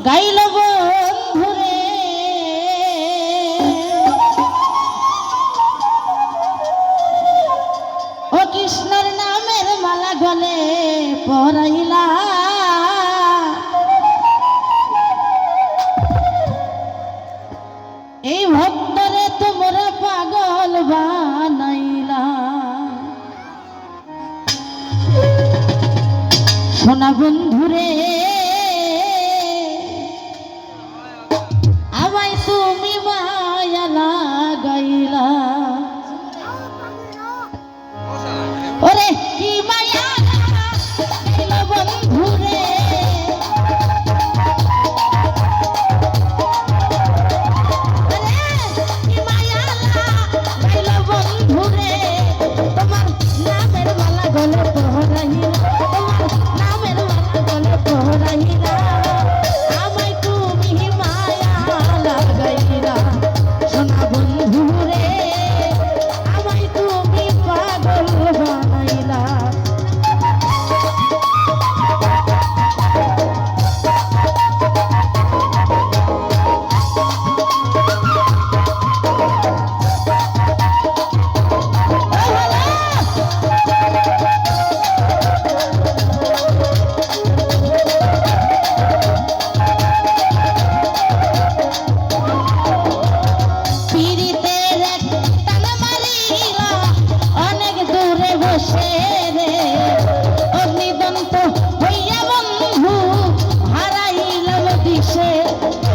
গাইল বন্ধুরে ও কৃষ্ণর নামের মালা গলে পরাইলা। এই ভক্তরে তোমরা পাগল বানাইলা। সোনা বন্ধুরে দেশে